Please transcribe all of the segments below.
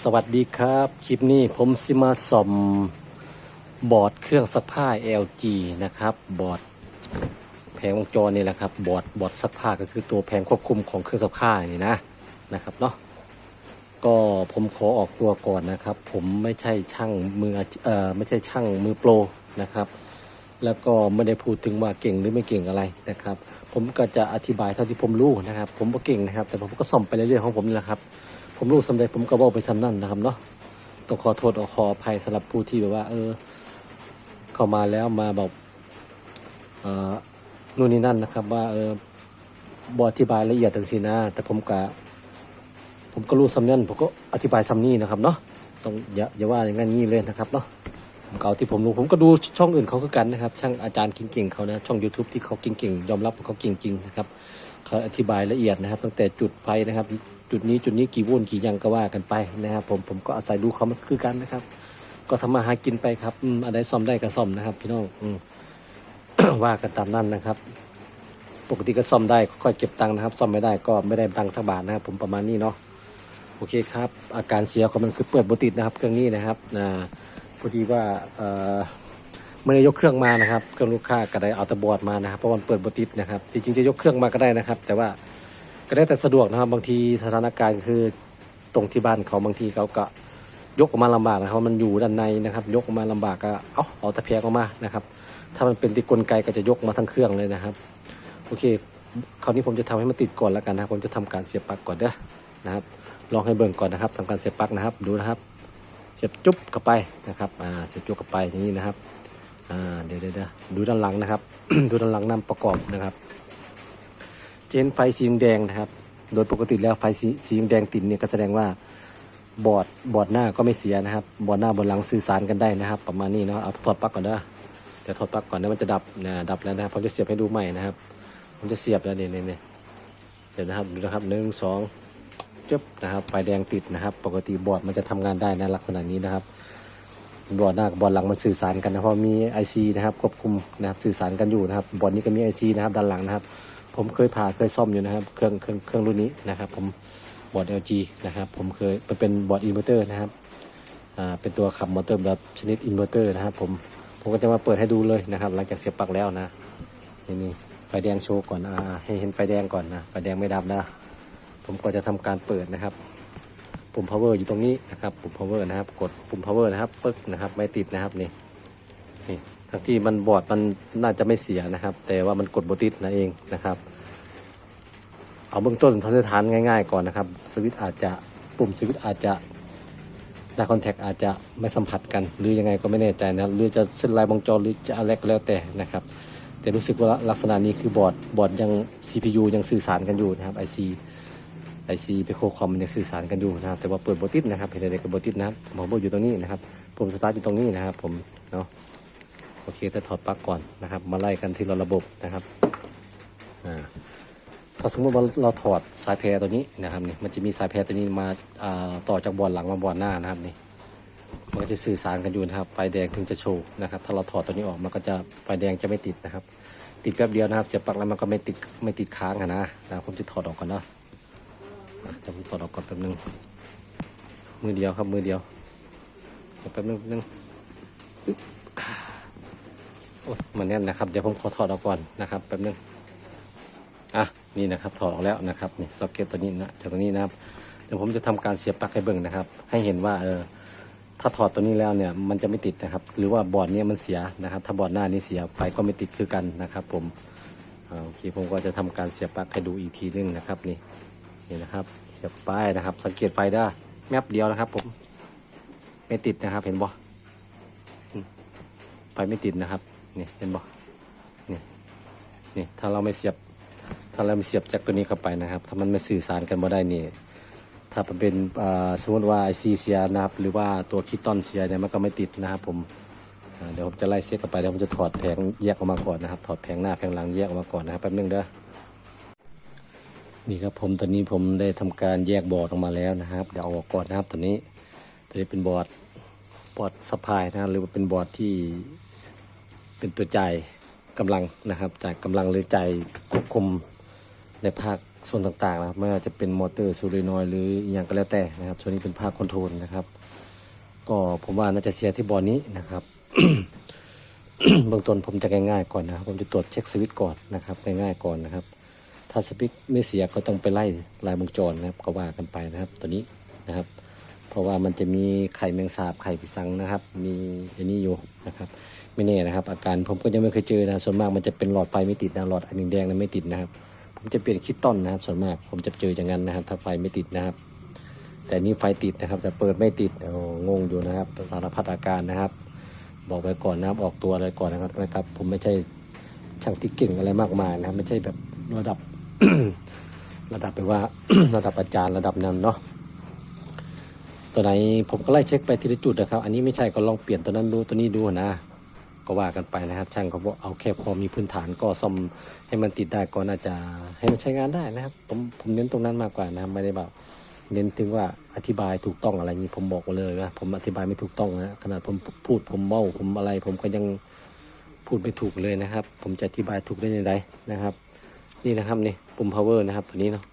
สวัสดีครับ คลิปนี้ผมสิมาสอมบอร์ดเครื่องซักผ้า LG นะครับ บอร์ดแผงวงจรนี่แหละครับ บอร์ดบอร์ดซักผ้าก็คือตัวแผงควบคุมของเครื่องซักผ้านี่นะนะครับเนาะก็ผมขอออกตัวก่อนนะครับ ผมไม่ใช่ช่างมือเอ่อไม่ใช่ช่างมือโปรนะครับ แล้วก็ไม่ได้พูดถึงว่าเก่งหรือไม่เก่งอะไรนะครับ ผมก็จะอธิบายเท่าที่ผมรู้นะครับ ผมก็เก่งนะครับ แต่ผมก็ส่อมไปเรื่อยๆของผมนี่แหละครับ ผมรู้สำเร็จผมก็บอกไปซ้ำนั่นนะครับเนาะต้องขอโทษขออภัยสำหรับผู้ที่แบบว่า เออ เข้ามาแล้วมาแบบเอ่อนู่นนี่นั่นนะครับ ว่าเออบออธิบายละเอียดต่างสินะแต่ผมก็ผมก็รู้สำเนียงผมก็อธิบายซ้ำนี่นะครับเนาะต้องอย่าอย่าว่าอย่างนั้นงี้เลยนะครับเนาะผมก็เอาที่ผมรู้ผมก็ดูช่องอื่นเขาก็กันนะครับ ช่างอาจารย์เก่งๆเขานะช่อง YouTube ที่เขาเก่งๆยอมรับเขาเก่งจริงนะครับ เขาอธิบายละเอียดนะครับ ตั้งแต่จุดไฟนะครับ จุดนี้จุดนี้กี่วลต์กี่ยังก็ว่ากันไปนะครับ ผมผมก็อาศัยดูเขามันคือกันนะครับ ก็ทำมาหากินไปครับอืมอะไรซ่อมได้ก็ซ่อมนะครับ พี่น้องอืม ว่ากันตามนั้นนะครับ ปกติก็ซ่อมได้ก็เก็บตังค์นะครับ ซ่อมไม่ได้ก็ไม่ได้ตังค์สักบาทนะครับ ผมประมาณนี้เนาะโอเคครับ อาการเสียของมันคือเปิดบติดนะครับ เครื่องนี้นะครับนะพอดีว่าเอ่อ ไม่ได้ยกเครื่องมานะครับ เครื่องลูกค้าก็ได้เอาตะบอดมานะครับเพราะมันเปิดบติดนะครับ จริงๆจะยกเครื่องมาก็ได้นะครับ แต่ว่าก็ได้แต่สะดวกนะครับ บางทีสถานการณ์คือตรงที่บ้านเขาบางทีเขาก็ยกออกมาลำบากนะครับ มันอยู่ด้านในนะครับ ยกออกมาลำบากก็เอาเอาตะแพงออกมานะครับ ถ้ามันเป็นที่กลไกก็จะยกมาทั้งเครื่องเลยนะครับ โอเค คราวนี้ผมจะทำให้มันติดก่อนแล้วกันนะผมจะทำการเสียบปลั๊กก่อนเด้อนะครับ ลองให้เบิ่งก่อนนะครับทำการเสียบปลั๊กนะครับ ดูนะครับ เสียบจุ๊บเข้าไปนะครับ อ่า เสียบจุ๊บเข้าไปอย่างนี้นะครับ อ่าเดี๋ยวเดี๋ยวเดี๋ยวดูด้านหลังนะครับ ดูด้านหลังนำประกอบนะครับ เจนไฟสีแดงนะครับ โดยปกติแล้วไฟสีสีแดงติดเนี่ยก็แสดงว่าบอร์ดบอร์ดหน้าก็ไม่เสียนะครับ บอร์ดหน้าบอร์ดหลังสื่อสารกันได้นะครับ ประมาณนี้เนาะเอาถอดปลั๊กก่อนเด้อเดี๋ยวถอดปลั๊กก่อนเดี๋ยวมันจะดับนะดับแล้วนะครับผมจะเสียบให้ดูใหม่นะครับผมจะเสียบแล้วเนี่ยเนี่ยเนเสียบนะครับดูนะครับหนึ่งสองจึ๊บนะครับไฟแดงติดนะครับ ปกติบอร์ดมันจะทำงานได้ในลักษณะนี้นะครับ บอร์ดหน้ากับบอร์ดหลังมันสื่อสารกันนะเพราะมี IC นะครับควบคุมนะครับสื่อสารกันอยู่นะครับบอร์ดนี้ก็มี IC นะครับด้านหลังนะครับ ผมเคยผ่าเคยซ่อมอยู่นะครับเครื่องเครื่องเครื่องรุ่นนี้นะครับ ผมบอร์ด LG นะครับ ผมเคยเป็นบอร์ดอินเวอร์เตอร์นะครับอ่าเป็นตัวขับมอเตอร์แบบชนิดอินเวอร์เตอร์นะครับ ผมผมก็จะมาเปิดให้ดูเลยนะครับ หลังจากเสียบปลั๊กแล้วนะนี่นี่ไฟแดงโชว์ก่อนอ่าให้เห็นไฟแดงก่อนนะไฟแดงไม่ดับนะผมก็จะทำการเปิดนะครับ ปุ่ม power อยู่ตรงนี้นะครับ ปุ่ม power นะครับ กดปุ่ม power นะครับ ปึ๊กนะครับ ไม่ติดนะครับนี่ นี่ ทั้งที่มันบอร์ดมันน่าจะไม่เสียนะครับ แต่ว่ามันกดบติดนั่นเองนะครับ เอาเบื้องต้นทัศนฐานง่ายๆ ก่อนนะครับ สวิตช์อาจจะ ปุ่มสวิตช์อาจจะได้คอนแทคอาจจะไม่สัมผัสกัน หรือยังไงก็ไม่แน่ใจนะครับหรือจะเส้นลายวงจรหรือจะอะไรก็แล้วแต่นะครับ แต่รู้สึกว่าลักษณะนี้คือบอร์ดบอร์ดยัง CPU ยังสื่อสารกันอยู่นะครับ IC ไอซีไปโคคอมมันยังสื่อสารกันอยู่นะครับ แต่ว่าเปิดโบติดนะครับเพจเด็กกับโบติดนะครับผมบอกอยู่ตรงนี้นะครับผมสตาร์ทอยู่ตรงนี้นะครับผมเนาะโอเคแต่ถอดปลั๊กก่อนนะครับ มาไล่กันที่เราระบบนะครับอ่าถ้าสมมติว่าเราถอดสายแพรตัวนี้นะครับนี่มันจะมีสายแพรตัวนี้มาาต่อจากบอร์ดหลังมาบอร์ดหน้านะครับนี่มันก็จะสื่อสารกันอยู่นะครับไฟแดงถึงจะโชว์นะครับ ถ้าเราถอดตัวนี้ออกมันก็จะไฟแดงจะไม่ติดนะครับ ติดแป๊บเดียวนะครับเสียบปลั๊กแล้วมันก็ไม่ติดไม่ติดค้างนะนะผมจะถอดออกก่อนเนาะ อะผมถอดออกก่อนแป๊บนึง มือเดียวครับมือเดียวแป๊บนึงแป๊บนึงโอ้มันแน่นนะครับ เดี๋ยวผมขอถอดออกก่อนนะครับแป๊บนึง อะนี่นะครับถอดออกแล้วนะครับนี่ซ็อกเก็ตตัวนี้นะจากตัวนี้นะครับเดี๋ยวผมจะทำการเสียบปลั๊กให้เบิ่งนะครับ ให้เห็นว่าเออถ้าถอดตัวนี้แล้วเนี่ยมันจะไม่ติดนะครับ หรือว่าบอร์ดเนี้มันเสียนะครับ ถ้าบอร์ดหน้านี้เสียไฟก็ไม่ติดคือกันนะครับ ผมโอเคผมก็จะทำการเสียบปลั๊กให้ดูอีกทีนึงนะครับนี่ นี่นะครับเสียบป้ายนะครับ สังเกตไฟได้แมบเดียวนะครับ ผม ไม่ติดนะครับ เห็นบ่อืมไฟไม่ติดนะครับนี่เห็นบ่นี่นี่ถ้าเราไม่เสียบ ถ้าเราไม่เสียบจากตัวนี้เข้าไปนะครับ ถ้ามันไม่สื่อสารกันบ่ได้นี่ถ้ามันเป็นสมมติว่าไอซีเสียนะครับ หรือว่าตัวคิตตอนเสียเนี่ยมันก็ไม่ติดนะครับ ผมเดี๋ยวผมจะไล่เซ็ตเข้าไปเดี๋ยวผมจะถอดแผงแยกออกมาก่อนนะครับ ถอดแผงหน้าแผงหลังแยกออกมาก่อนนะครับแป๊บนึงเด้อ นี่ครับผมตอนนี้ผมได้ทำการแยกบอร์ดออกมาแล้วนะครับเดี๋ยวเอาออกก่อนนะครับตอนนี้ตัวนี้เป็นบอร์ดบอร์ดสปายนะรหรือว่าเป็นบอร์ดที่เป็นตัวใจ่ายกำลังนะครับจายกำลังหรือใจควบคุมในภาคส่วนต่างๆนะครับไม่ว่าจะเป็นมอเตอร์ซูรินอยหรืออย่างก็แล้วแต่นะครับส่วนนี้เป็นภาคคอนโทรลนะครับ ก็ผมว่าน่าจะเสียที่บอร์ดนี้นะครับเบื้องต้นผมจะง่ายๆก่อนนะครับผมจะตรวจเช็คสวิตช์ก่อนนะครับง่ายๆก่อนนะครับ ถ้าสวิตช์ไม่เสียก็ต้องไปไล่ลายวงจรนะครับก็ว่ากันไปนะครับตัวนี้นะครับ เพราะว่ามันจะมีไข่แมงสาบไข่พิสังนะครับ มีอันนี้อยู่นะครับ ไม่แน่นะครับ อาการผมก็ยังไม่เคยเจอนะส่วนมากมันจะเป็นหลอดไฟไม่ติดนะหลอดอันแดงๆนั้นไม่ติดนะครับ ผมจะเปลี่ยนคิดต้นนะครับ ส่วนมากผมจะเจออย่างนั้นนะครับ ถ้าไฟไม่ติดนะครับแต่นี่ไฟติดนะครับ แต่เปิดไม่ติดโอ้งงอยู่นะครับสารพัดอาการนะครับ บอกไว้ก่อนนะครับออกตัวอะไรก่อนนะครับนะครับ ผมไม่ใช่ช่างที่เก่งอะไรมากมายนะครับ ไม่ใช่แบบระดับ ระดับแบบว่า ระดับอาจารย์ระดับนั้นเนาะตัวไหนผมก็ไล่เช็คไปทีละจุดนะครับ อันนี้ไม่ใช่ก็ลองเปลี่ยนตัวนั้นดูตัวนี้ดูนะ ก็ว่ากันไปนะครับ ช่างเขาบอกเอาแค่พอมีพื้นฐานก็ซ่อมให้มันติดได้ก็น่าจะให้มันใช้งานได้นะครับ ผมผมเน้นตรงนั้นมากกว่านะไม่ได้แบบเน้นถึงว่าอธิบายถูกต้องอะไรนี้ผมบอกไว้เลยว่าผมอธิบายไม่ถูกต้องนะขนาดผมพูดผมเมาผมอะไร ผมก็ยังพูดไม่ถูกเลยนะครับ ผมจะอธิบายถูกได้ยังไงนะครับ นี่นะครับนี่ปุ่ม power นะครับตัวนี้เนาะ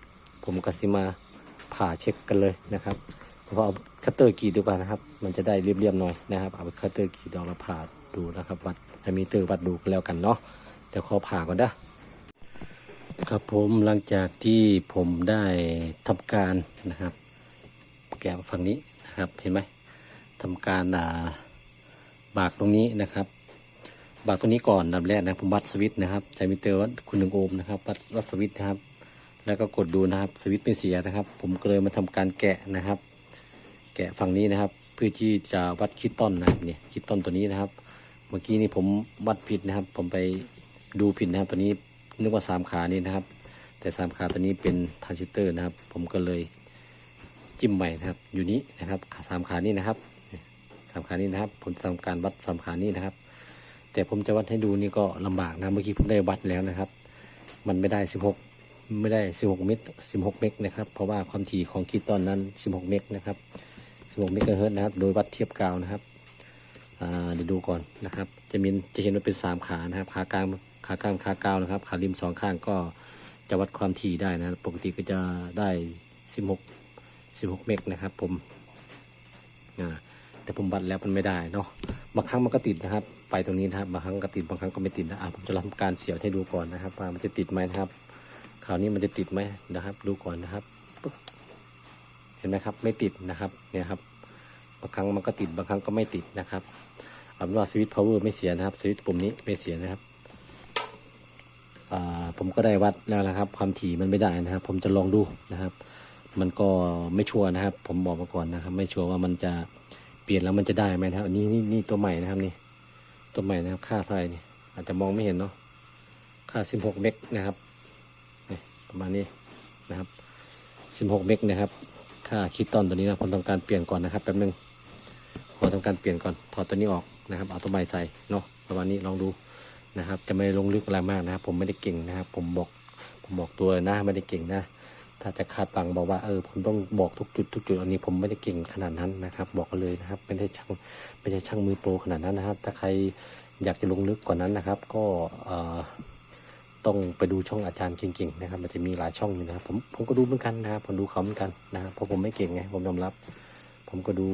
ผมก็สิมาผ่าเช็คกันเลยนะครับเพราะเอาคัตเตอร์กรีดดีกว่านะครับ มันจะได้เรียบๆหน่อยนะครับเอาคัตเตอร์กรีดเอาละผ่าดูนะครับวัดให้มีเตอร์วัดดูแล้วกันเนาะเดี๋ยวขอผ่าก่อนนะครับผมหลังจากที่ผมได้ทำการนะครับ แกะฝั่งนี้นะครับเห็นไหมทำการบากตรงนี้นะครับ บากตัวนี้ก่อนดับแรกนะผมวัดสวิตนะครับใช้มิเตอร์วัดคุณหนึ่งโอห์มนะครับวัดวัดสวิตนะครับ แล้วก็กดดูนะครับสวิตไม่เสียนะครับ ผมก็เลยมาทำการแกะนะครับ แกะฝั่งนี้นะครับ เพื่อที่จะวัดคิดต้นนะครับเนี่ยคิดต้นตัวนี้นะครับ เมื่อกี้นี่ผมวัดผิดนะครับ ผมไปดูผิดนะครับตัวนี้นึกว่าสามขานี่นะครับ แต่สามขาตัวนี้เป็นทรานซิสเตอร์นะครับ ผมก็เลยจิ้มใหม่นะครับ อยู่นี้นะครับสามขานี่นะครับสามขานี่นะครับ ผมทำการวัดสามขานี่นะครับ แต่ผมจะวัดให้ดูนี่ก็ลำบากนะเมื่อกี้ผมได้วัดแล้วนะครับ มันไม่ได้ 16 ไม่ได้ 16 เมตร16 เมกนะครับ เพราะว่าความถี่ของคีตอนนั้น 16 เมกนะครับ 16 เมกะเฮิร์ตนะครับ โดยวัดเทียบกาวนะครับเดี๋ยวดูก่อนนะครับ จะมีจะเห็นว่าเป็น 3 ขานะครับ ขากลางขากลางขากาวนะครับ ขาริมสองข้างก็จะวัดความถี่ได้นะ ปกติก็จะได้ 16 16 เมกนะครับผมอ่า แต่ผมวัดแล้วมันไม่ได้เนาะบางครั้งมันก็ติดนะครับ ไฟตรงนี้นะครับบางครั้งก็ติดบางครั้งก็ไม่ติดนะอะผมจะทำการเสียบให้ดูก่อนนะครับว่ามันจะติดไหมนะครับ คราวนี้มันจะติดไหมนะครับ ดูก่อนนะครับเห็นไหมครับ ไม่ติดนะครับเนี่ยครับบางครั้งมันก็ติดบางครั้งก็ไม่ติดนะครับเอาเป็นว่าสวิตช์พาวเวอร์ไม่เสียนะครับสวิตช์ปุ่มนี้ไม่เสียนะครับอ่าผมก็ได้วัดแล้วนะครับ ความถี่มันไม่ได้นะครับ ผมจะลองดูนะครับ มันก็ไม่ชัวร์นะครับ ผมบอกมาก่อนนะครับ ไม่ชัวร์ว่ามันจะ เปลี่ยนแล้วมันจะได้ไหมนะครับอันนี่นี่นี่ตัวใหม่นะครับนี่ตัวใหม่นะครับ ค่าไฟนี่อาจจะมองไม่เห็นเนาะค่า 16 เมกนะครับนี่ประมาณนี้นะครับ 16 เมกนะครับ ค่าคิดต้นตัวนี้นะผมต้องการเปลี่ยนก่อนนะครับแป๊บนึงขอทำการเปลี่ยนก่อนถอดตัวนี้ออกนะครับ เอาตัวใหม่ใส่เนาะประมาณนี้ลองดูนะครับ จะไม่ลงลึกอะไรมากนะครับ ผมไม่ได้เก่งนะครับ ผมบอกผมบอกตัวนะไม่ได้เก่งนะ ถ้าจะคาดตังบอกว่าเออผมต้องบอกทุกจุดทุกจุดอันนี้ผมไม่ได้เก่งขนาดนั้นนะครับ บอกกันเลยนะครับไม่ได้ช่างไม่ใช่ช่างมือโปรขนาดนั้นนะครับ ถ้าใครอยากจะลงลึกกว่านั้นนะครับ ก็เออต้องไปดูช่องอาจารย์เก่งๆนะครับ มันจะมีหลายช่องอยู่นะครับผมผมก็ดูเหมือนกันนะครับผมดูเขาเหมือนกันนะครับเพราะผมไม่เก่งไงผมยอมรับ ผมก็ดู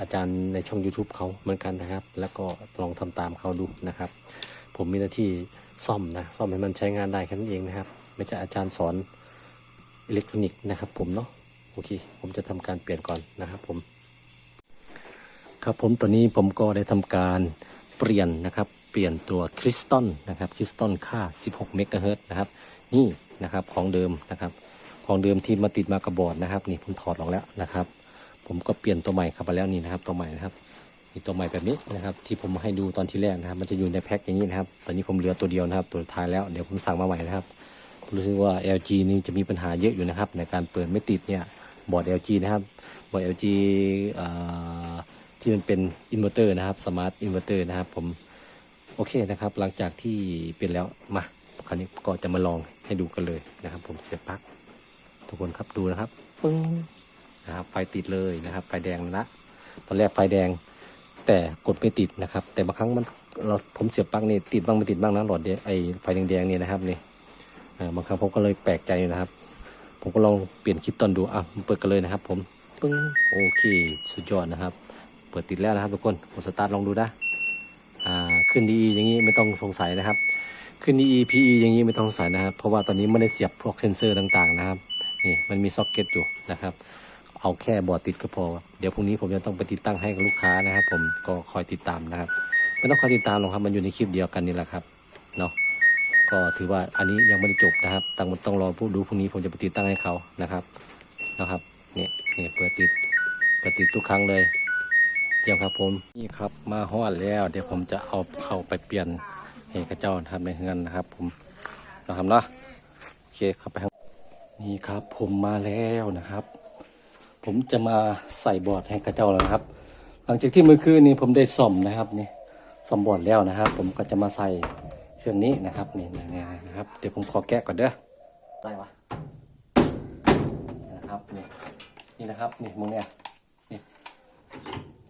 อาจารย์ในช่อง YouTube เขาเหมือนกันนะครับ แล้วก็ลองทำตามเขาดูนะครับ ผมมีหน้าที่ซ่อมนะซ่อมให้มันใช้งานได้แค่นั้นเองนะครับ ไม่ใช่อาจารย์สอน อิเล็กทรอนิกส์นะครับ ผมเนาะโอเค ผมจะทำการเปลี่ยนก่อนนะครับผม ครับผมตัวนี้ผมก็ได้ทำการเปลี่ยนนะครับ เปลี่ยนตัวคริสตัลนะครับคริสตัลค่า 16 เมกะเฮิรตนะครับ นี่นะครับของเดิมนะครับของเดิมที่มาติดมากระบอร์ดนะครับ นี่ผมถอดออกแล้วนะครับ ผมก็เปลี่ยนตัวใหม่เข้าไปแล้วนี่นะครับตัวใหม่นะครับนี่ตัวใหม่แบบนี้นะครับ ที่ผมให้ดูตอนที่แรกนะครับ มันจะอยู่ในแพ็คอย่างนี้นะครับ ตอนนี้ผมเหลือตัวเดียวนะครับ ตัวท้ายแล้วเดี๋ยวผมสั่งมาใหม่นะครับ รู้สึกว่า LG นี่จะมีปัญหาเยอะอยู่นะครับ ในการเปิดไม่ติดเนี่ยบอร์ด LG นะครับบอร์ด LG ที่มันเป็นอินเวอร์เตอร์นะครับสมาร์ทอินเวอร์เตอร์นะครับผมโอเคนะครับ หลังจากที่เป็นแล้วมาคราวนี้ก็จะมาลองให้ดูกันเลยนะครับ ผมเสียบปลั๊กทุกคนครับดูนะครับปึ้งนะครับไฟติดเลยนะครับ ไฟแดงนะตอนแรกไฟแดงแต่กดไม่ติดนะครับ แต่บางครั้งมันเราผมเสียบปลั๊กนี่ติดบ้างไม่ติดบ้างนะหลอดเดไอไฟแดงๆเนี่ยนะครับนี่ บางครั้งผมก็เลยแปลกใจนะครับ ผมก็ลองเปลี่ยนคิดตอนดูอะเปิดกันเลยนะครับ ผมปึ้งโอเค สุดยอดนะครับ เปิดติดแล้วนะครับทุกคนผมสตาร์ทลองดูนะอ่าขึ้นดีอย่างนี้ไม่ต้องสงสัยนะครับ ขึ้น EE PE อย่างนี้ไม่ต้องสงสัยนะครับ เพราะว่าตอนนี้ไม่ได้เสียบพวกเซนเซอร์ต่างๆนะครับนี่มันมีซ็อกเก็ตอยู่นะครับ เอาแค่บอร์ดติดก็พอ เดี๋ยวพรุ่งนี้ผมจะต้องไปติดตั้งให้กับลูกค้านะครับ ผมก็คอยติดตามนะครับไม่ต้องคอยติดตามหรอกครับมันอยู่ในคลิปเดียวกันนี่แหละครับเนาะ ก็ถือว่าอันนี้ยังไม่ได้จบนะครับต้องต้องรอผู้ดูพรุ่งนี้ผมจะไปติดตั้งให้เขานะครับนะครับเนี่ยเนี่ยเปิดติดเปิดติดทุกครั้งเลยเยี่ยมครับผมนี่ครับมาฮอดแล้ว เดี๋ยวผมจะเอาเข้าไปเปลี่ยนให้กระเจ้านะครับในเฮือนนะครับ ผมนะครับเนาะโอเคเข้าไปนี่ครับผมมาแล้วนะครับ ผมจะมาใส่บอร์ดให้กระเจ้าแล้วนะครับ หลังจากที่เมื่อคืนนี้ผมได้ซ่อมนะครับนี่ซ่อมบอร์ดแล้วนะครับ ผมก็จะมาใส่ เครื่องนี้นะครับนี่นี่นี่นะครับ เดี๋ยวผมขอแกะก่อนเด้อได้ปะนะครับนี่นี่นะครับนี่มึงเนี่ยนี่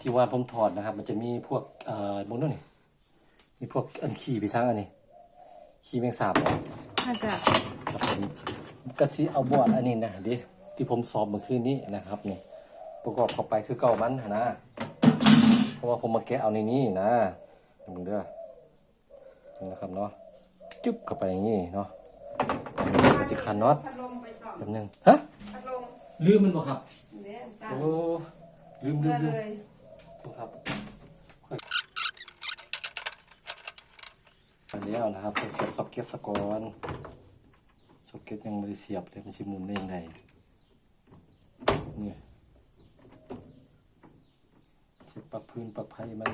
ที่ว่าผมถอดนะครับ มันจะมีพวกเอ่อมึงนู่นนี่มีพวกอันขี่ไปซังอันนี้ขี่แมงสาบเนี่ยน่าจะครับผมกระซีเอาบอร์ดอันนี้นะดิที่ผมสอบเมื่อคืนนี้นะครับนี่ประกอบเข้าไปคือเก่ามันหั้นนะเพราะว่าผมมาแกะเอาในนี้นะมึงเด้อ นี่นะครับเนาะจุ๊บเข้าไปอย่างนี้เนาะอันนี้ก็จะคันน็อตพัดลมไปสองแบบนึงฮะพัดลมลืมมันบ่ครับเนี่ยตามโอ้ลืมลืมามลืเลมยครับไปแล้วนะครับเสียบซ็อกเก็ตสกอนซ็อกเก็ตยังไม่ได้เสียบเลยมันสิหมุนได้ยังไงนี่เสียบปลักพื้นปลักไพ่มัน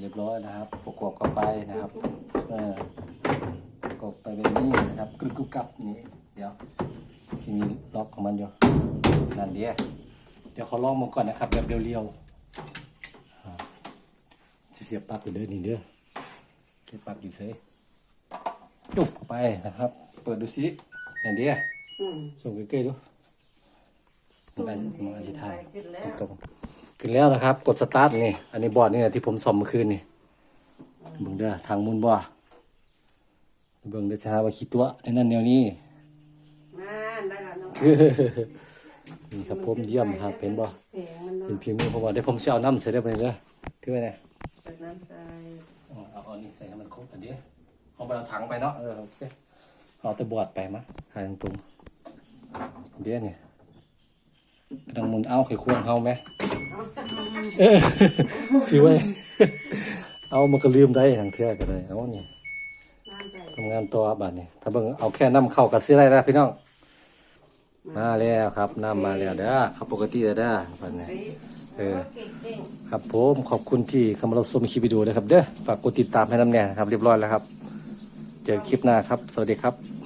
เสร็จเรียบร้อยนะครับ ประกอบเข้าไปนะครับเออประกอบไปแบบนี้นะครับกรึบกรุบกรับนี่เดี๋ยวจะมีล็อกของมันอยู่นั่นเดียวเดี๋ยวขอลองมาก่อนนะครับแบบเรียวๆอ่าจะเสียบปลั๊กอยู่เด้อนี่เด้อเสียบปลั๊กอยู่เฉยจุบเข้าไปนะครับ เปิดดูสินั่นเดียวอืมส่งใกล้ๆดูมันอาจมันอาจจะถ่ายขึ้นแล้วตรงๆ ขึ้นแล้วนะครับ กดสตาร์ทนี่ อันนี้บอร์ดนี่แหละที่ผมซ่อมเมื่อคืนนี่เบิ่งเด้อทางมุนบ่เบิ่งเด้อช้าว่าขี้ตัวในนั้นแนวนี้มาได้แล้วเนาะนี่ครับผมเยี่ยมครับเห็นบ่เพลงมันเนาะเป็นพิมพ์มือผมว่าเดี๋ยวผมสิเอาน้ำใส่ได้ไปเด้อถือไว้แน่เปิดน้ำใส่อ๋อเอาอันนี้ใส่ให้มันครบอันเดียวเอาไปเอาถังไปเนาะเออโอเคเอาแต่บอร์ดไปมะหายตรงๆเดี๋ยวนี่กำลังหมุนเอาไข่ควงเฮาไหม เออคือว่าเอามันก็ลืมได้ทางเทื่อก็ได้เอานี่ทำงานตัวบัดนี่ถ้าเบิ่งเอาแค่น้ำเข้ากับสิได้แล้วพี่น้อง มาแล้วครับน้ำมาแล้วเด้อครับปกติเด้อบัดนี้เออครับผมขอบคุณที่เข้ามารับชมคลิปวิดีโอนะครับเด้อฝากกดติดตามให้น้ำแน่ครับเรียบร้อยแล้วครับ เจอคลิปหน้าครับ สวัสดีครับ